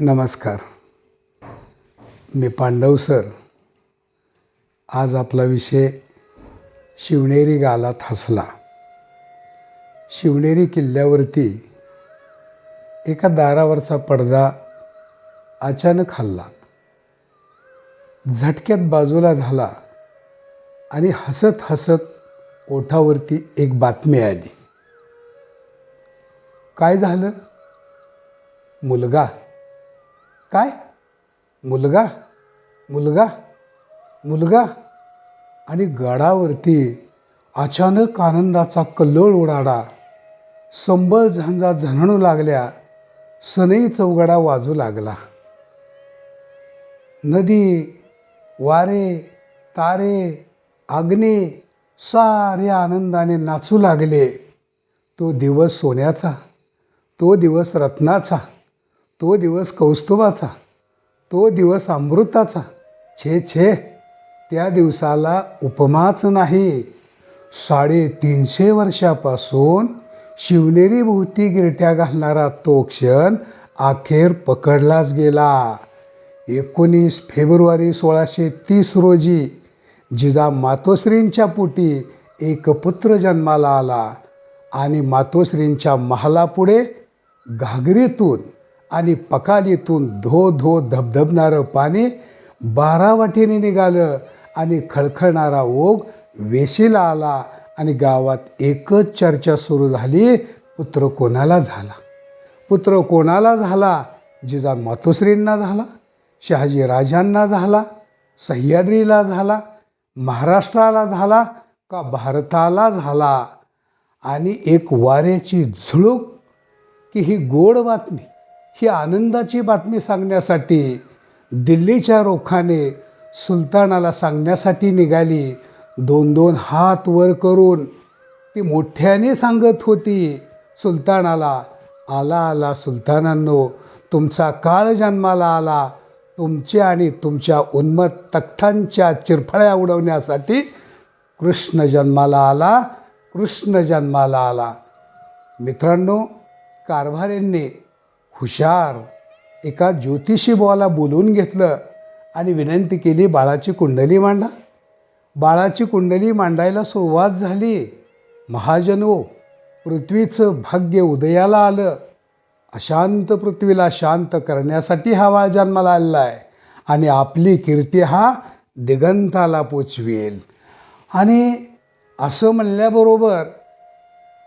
नमस्कार. मी पांडव सर. आज आपला विषय शिवनेरी गालात हसला. शिवनेरी किल्ल्यावरती एका दारावरचा पडदा अचानक हल्ला. झटक्यात बाजूला झाला आणि हसत हसत ओठावरती एक बातमी आली. काय झालं? मुलगा काय? मुलगा? मुलगा? मुलगा? आणि गडावरती अचानक आनंदाचा कल्लोळ उडाडा. संबळ झांजा झणणू लागल्या. सनई चौगडा वाजू लागला. नदी वारे तारे आग्ने सारे आनंदाने नाचू लागले. तो दिवस सोन्याचा तो दिवस रत्नाचा. तो दिवस कौस्तुभाचा तो दिवस अमृताचा. छे छे. त्या दिवसाला उपमाच नाही. साडेतीनशे वर्षापासून शिवनेरी भोवती गिरट्या घालणारा तो क्षण अखेर पकडलाच गेला. एकोणीस फेब्रुवारी सोळाशे तीस रोजी जिजा मातोश्रींच्या पोटी एक पुत्र जन्माला आला आणि मातोश्रींच्या महालापुढे घागरीतून आणि पकालीतून धो धो धबधबणारं पाणी बारा वाटेने निघालं आणि खळखळणारा ओघ वेशीला आला आणि गावात एकच चर्चा सुरू झाली पुत्र कोणाला झाला? पुत्र कोणाला झाला? जिजा मातोश्रींना झाला शहाजी राजांना झाला सह्याद्रीला झाला महाराष्ट्राला झाला का भारताला झाला? आणि एक वाऱ्याची झुळूक की ही गोड बातमी ही आनंदाची बातमी सांगण्यासाठी दिल्लीच्या रोखाने सुलतानाला सांगण्यासाठी निघाली. दोन दोन हात वर करून ती मोठ्याने सांगत होती सुलतानाला आला आला सुलतानांनो तुमचा काळ जन्माला आला. तुमच्या आणि तुमच्या उन्मत तख्तांच्या चिरफळ्या उडवण्यासाठी कृष्ण जन्माला आला कृष्ण जन्माला आला. मित्रांनो कारभाऱ्यांनी हुशार एका ज्योतिषी बुवाला बोलवून घेतलं आणि विनंती केली बाळाची कुंडली मांडा. बाळाची कुंडली मांडायला सुरुवात झाली. महाजनो पृथ्वीचं भाग्य उदयाला आलं. अशांत पृथ्वीला शांत करण्यासाठी हा बाळ जन्माला आलेला आहे आणि आपली कीर्ती हा दिगंताला पोचवेल. आणि असं म्हणल्याबरोबर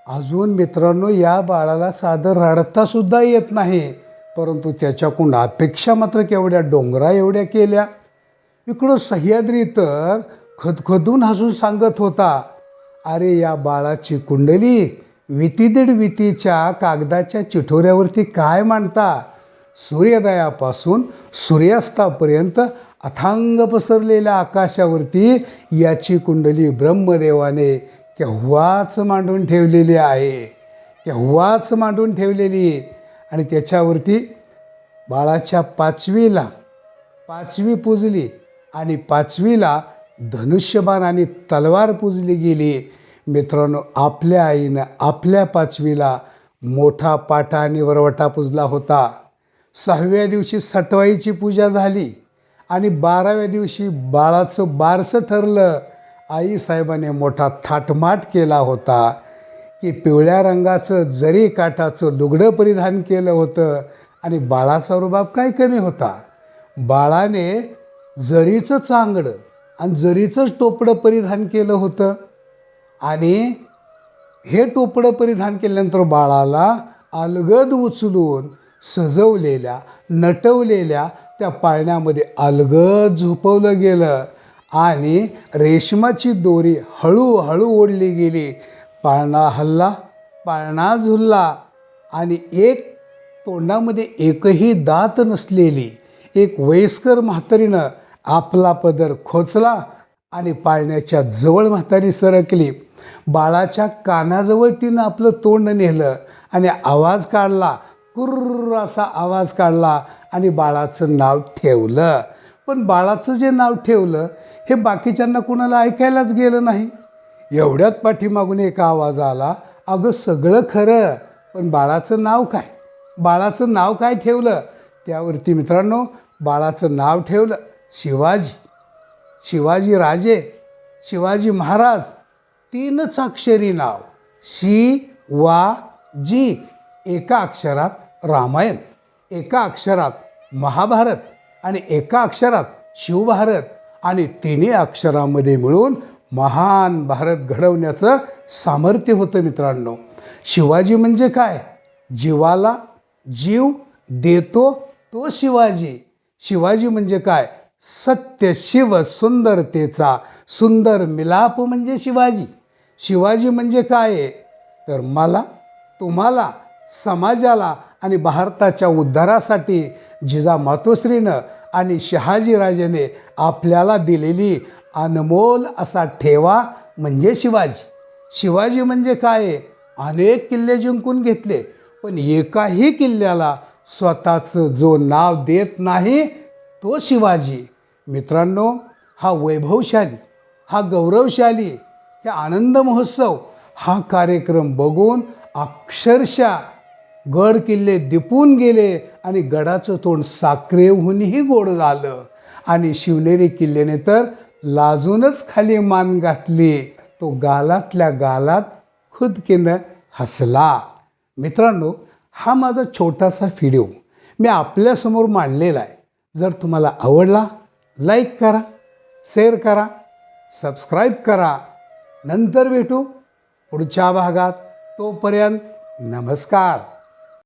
अजून मित्रांनो या बाळाला साधं रडतासुद्धा येत नाही. परंतु त्याच्याकडून अपेक्षा मात्र केवढ्या डोंगरा एवढ्या केल्या. इकडं सह्याद्री तर खदखदून हसून सांगत होता अरे या बाळाची कुंडली वितीदीड वितीच्या कागदाच्या चिठोऱ्यावरती काय मांडता? सूर्योदयापासून सूर्यास्तापर्यंत अथांग पसरलेल्या आकाशावरती याची कुंडली ब्रह्मदेवाने केव्हाच मांडून ठेवलेली आहे केव्हाच मांडून ठेवलेली आणि त्याच्यावरती बाळाच्या पाचवीला पाचवी पूजली आणि पाचवीला धनुष्यबाण आणि तलवार पूजली गेली. मित्रांनो आपल्या आईनं आपल्या पाचवीला मोठा पाटा आणि वरवटा पूजला होता. सहाव्या दिवशी सटवाईची पूजा झाली आणि बाराव्या दिवशी बाळाचं बारसं ठरलं. आईसाहेबाने मोठा थाटमाट केला होता की पिवळ्या रंगाचं जरी काठाचं लुगडं परिधान केलं होतं आणि बाळाचा रुबाब काय कमी होता? बाळाने जरीचं चांगडं आणि जरीचंच टोपडं परिधान केलं होतं. आणि हे टोपडं परिधान केल्यानंतर बाळाला अलगद उचलून सजवलेल्या नटवलेल्या त्या पाळण्यामध्ये अलगद झोपवलं गेलं. आणि रेशमाची दोरी हळूहळू ओढली गेली. पाळणा हल्ला पाळणा झुलला आणि एक तोंडामध्ये एकही दात नसलेली एक वयस्कर म्हातारीनं आपला पदर खोचला आणि पाळण्याच्या जवळ म्हातारी सरकली. बाळाच्या कानाजवळ तिनं आपलं तोंड नेलं आणि आवाज काढला. कुर्र असा आवाज काढला आणि बाळाचं नाव ठेवलं. पण बाळाचं जे नाव ठेवलं हे बाकीच्यांना कुणाला ऐकायलाच गेलं नाही. एवढ्यात पाठीमागून एक आवाज आला अगं सगळं खरं पण बाळाचं नाव काय? बाळाचं नाव काय ठेवलं? त्यावरती मित्रांनो बाळाचं नाव ठेवलं शिवाजी. शिवाजी राजे शिवाजी महाराज. तीनच अक्षरी नाव शी वा जी. एका अक्षरात रामायण एका अक्षरात महाभारत आणि एका अक्षरात शिवभारत. आणि तिन्ही अक्षरामध्ये मिळून महान भारत घडवण्याचं सामर्थ्य होतं मित्रांनो. शिवाजी म्हणजे काय? जीवाला जीव देतो तो शिवाजी. शिवाजी म्हणजे काय? सत्य शिव सुंदरतेचा सुंदर मिलाप म्हणजे शिवाजी. शिवाजी म्हणजे काय? आहे तर मला तुम्हाला समाजाला आणि भारताच्या उद्धारासाठी जिजा मातोश्रीनं आणि शहाजीराजेने आपल्याला दिलेली अनमोल असा ठेवा म्हणजे शिवाजी. शिवाजी म्हणजे काय? अनेक किल्ले जिंकून घेतले पण एकाही किल्ल्याला स्वतःचं जो नाव देत नाही तो शिवाजी. मित्रांनो हा वैभवशाली हा गौरवशाली हे आनंद महोत्सव हा कार्यक्रम बघून अक्षरशः गड किल्ले दिपून गेले आणि गडाचं तोंड साखरेहूनही गोड झालं. आणि शिवनेरी किल्ल्याने तर लाजूनच खाली मान घातली. तो गालातल्या गालात खुदकीनं हसला. मित्रांनो हा माझा छोटासा व्हिडिओ मी आपल्यासमोर मांडलेला आहे. जर तुम्हाला आवडला लाईक करा शेअर करा सबस्क्राईब करा. नंतर भेटू पुढच्या भागात. तोपर्यंत नमस्कार.